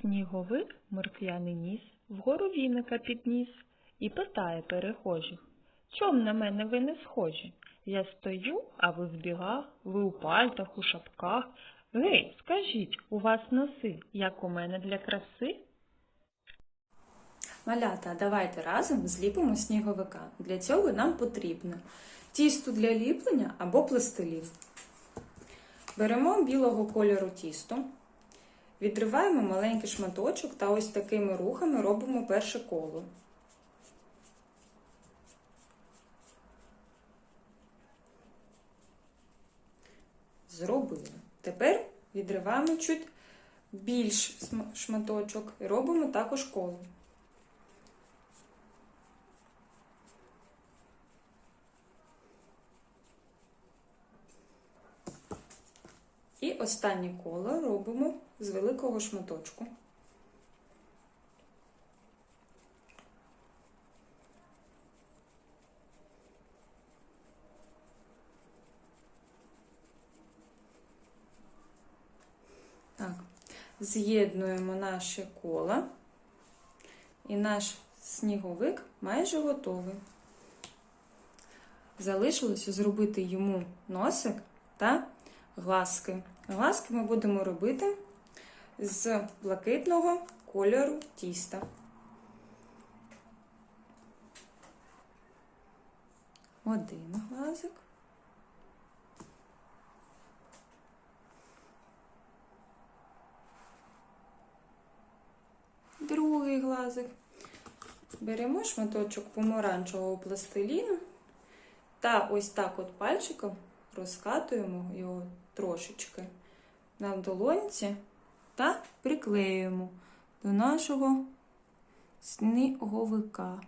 Сніговик морквяний ніс вгору віника підніс і питає перехожих. Чом на мене ви не схожі? Я стою, а ви в бігах, ви у пальтах, у шапках. Гей, скажіть, у вас носи, як у мене для краси? Малята, давайте разом зліпимо сніговика. Для цього нам потрібно тісто для ліплення або пластилів. Беремо білого кольору тісто, відриваємо маленький шматочок та ось такими рухами робимо перше коло. Зробили. Тепер відриваємо чуть більш шматочок і робимо також коло. Останнє коло робимо з великого шматочку. Так, з'єднуємо наші кола, і наш сніговик майже готовий. Залишилося зробити йому носик та глазки. Глазки ми будемо робити з блакитного кольору тіста. Один глазик. Другий глазик. Беремо шматочок помаранчевого пластиліну та ось так от пальчиком розкатуємо його трошечки на долонці та приклеюємо до нашого сніговика.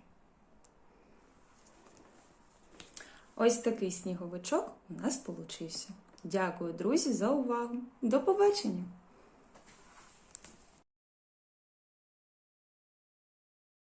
Ось такий сніговичок у нас получився. Дякую, друзі, за увагу. До побачення!